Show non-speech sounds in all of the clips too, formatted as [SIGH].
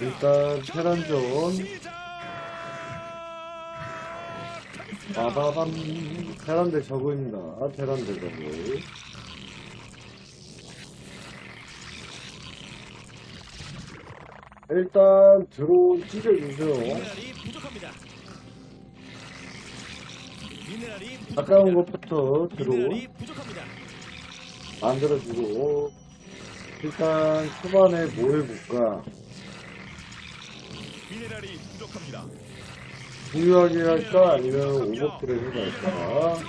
일단 테란전. 빠바밤 테란대 저그입니다. 테란대 저그. 일단 드론 찢어주세요. 가까운 것부터 드론. 만들어주고 일단 초반에 뭐 해볼까? 미네랄이 부족합니다. 중요하게 할까? 아니면 오버프레를 할까?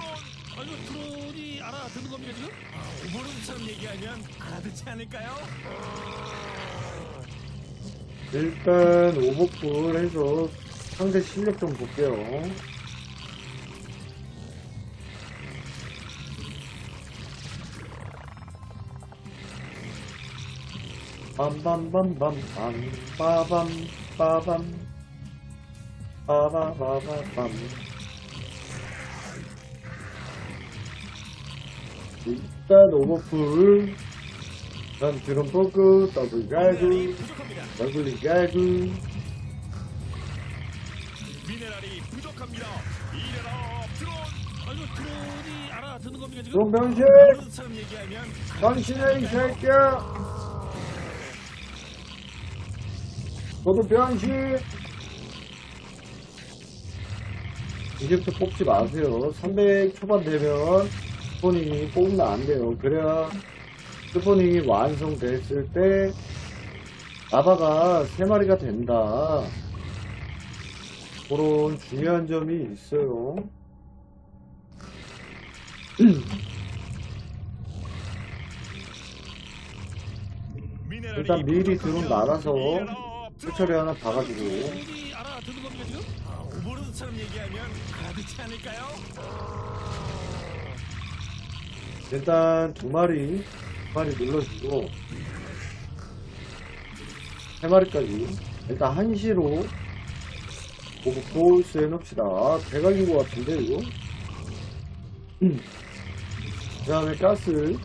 아니 드론이 알아듣는 겁니까 지금? 아, 오버로드처럼 얘기하면 알아듣지 않을까요? 일단 오버풀 해서 상대 실력 좀 볼게요. 빰빰빰빰빰 빠밤 빠밤 빠바바바밤 일단 오버풀 난 드럼 포크 더블 미네랄이 갈구 부족합니다. 더블 갈구 미네랄이 부족합니다. 이래라 드론. 드론이 알아듣는 겁니까 지금? 드론 얘기하면 변신해 이 새끼야 너도 변신. 이제부터 뽑지 마세요. 300 초반 되면 스포닝이 뽑으면 안 돼요. 그래야 스포닝이 완성됐을 때 라바가 3마리가 된다. 그런 중요한 점이 있어요. [CLEARS THROAT] 일단 미리. 드론 나가서 드론. 해처리 하나 지금? 아, 오버로드처럼 얘기하면 알아듣지 않을까요? 일단 두 마리, 두 마리 눌러주고, 세 마리까지. 일단 한시로 보고 보스 해놓읍시다. 대각인 것 같은데, 이거? 음. 그 다음에 가스.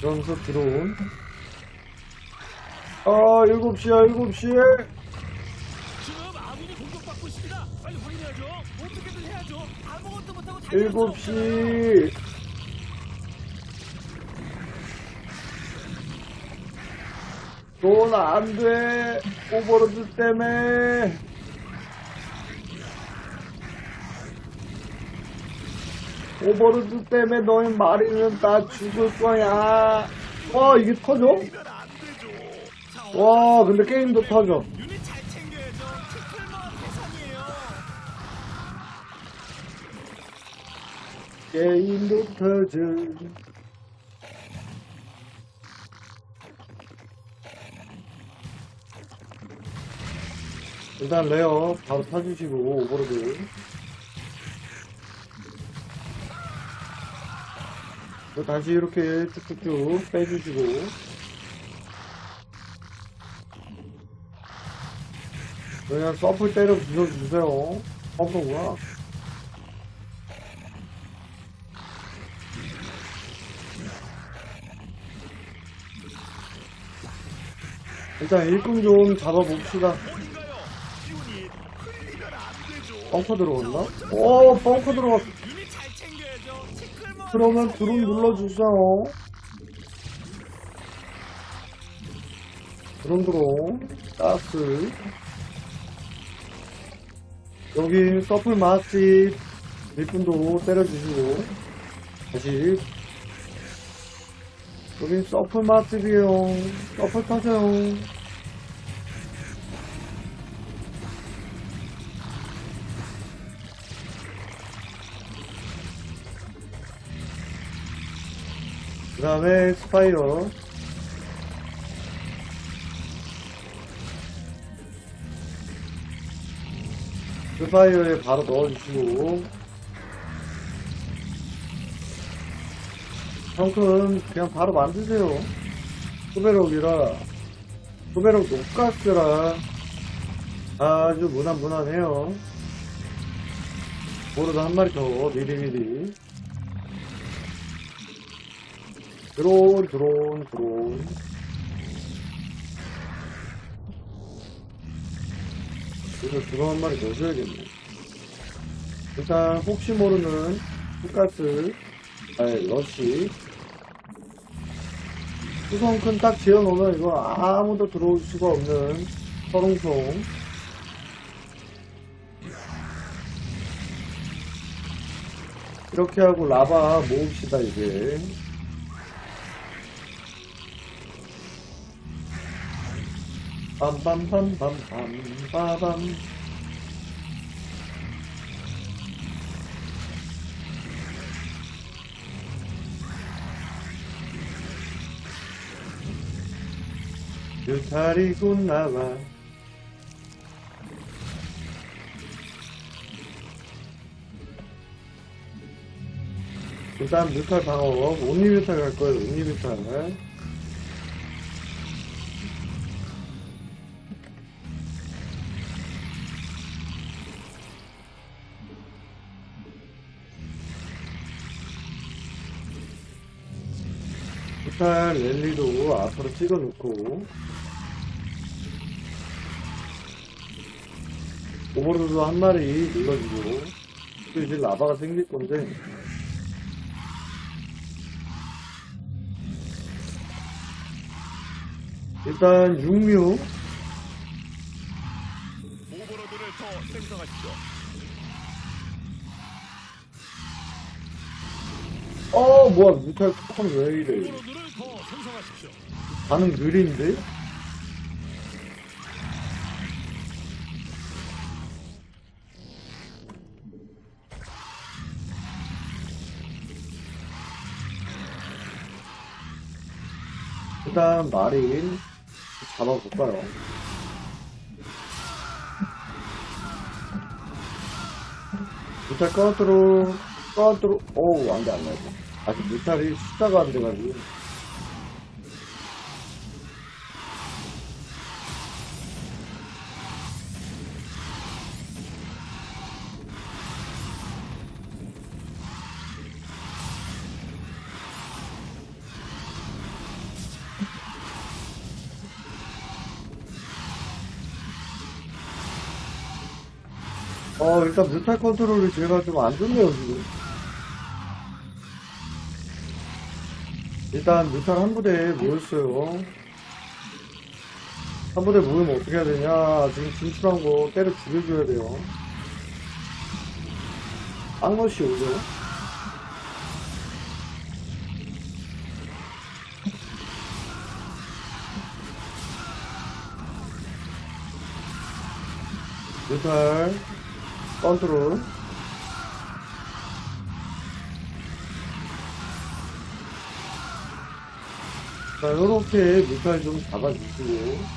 그러면서 드론. 아, 일곱 시야, 일곱 시에. 지금 아군이 공격받고 있습니다. 빨리 확인해야죠. 어떻게든 해야죠. 아무것도 못하고 달려들 수 일곱 없어요. 시. 돈 안 돼. 오버로드 때문에. 오버로드 때문에 너희 마리는 다 죽을 거야. 와, 이게 터져? 와, 근데 게임도 터져. 유닛 잘 챙겨야죠. 티끌모아 대상이에요. 게임도 터져. 일단 레어 바로 타주시고 오버로드 또 다시 이렇게 쭉쭉쭉 빼주시고 그냥 서플 때려 부숴주세요 펌프구나 일단 일꾼 좀 잡아봅시다. 벙커 들어온다? 오 벙커 들어왔어 그러면 드론. 눌러주세요 드론 드론 가스 여기 서플 맛집 일꾼도 때려주시고 다시. 여기 서플 맛집이에요 서플 타세요. 그 다음에 스파이어 스파이어에 바로 넣어주시고. 형큰 그냥 바로 만드세요. 소배록이라 소배록 녹가스라 아주 무난무난해요. 모르도 한 마리 더 미리미리. 드론 드론 드론 그래서 드럼 한 마리 넣어줘야겠네. 일단, 혹시 모르는 풀가스, 아니, 러시. 수성 큰 딱 지어놓으면 이거 아무도 들어올 수가 없는 서롱송. 이렇게 하고 라바 모읍시다, 이제. 빰빰빰빰빰, 빠밤. 유타리 군나와 일단 뮤탈 방어 옴니 뮤탈 갈 거예요 옴니 뮤탈 뮤탈 랠리도 앞으로 찍어 놓고. 오버로드 한 마리 눌러주고. 또 이제 라바가 생길 건데. 일단 육류. 오버로드를 더 생성하십시오. 어 뭐야 뮤탈 뚜껑 왜 이래. 반응 느린데? 일단 마린 잡아볼까요? 뮤탈 꺼드로 꺼드로 어우 안돼 안돼 아직 뮤탈이 숫자가 안 돼가지고 어, 일단 뮤탈 컨트롤이 제가 좀 안 좋네요, 지금. 일단 뮤탈 한 부대에 모였어요. 한 부대 모이면 어떻게 해야 되냐. 지금 진출한 거 때려 죽여줘야 돼요. 악러시 오죠? 뮤탈 컨트롤 자 요렇게 뮤탈 좀 잡아주시고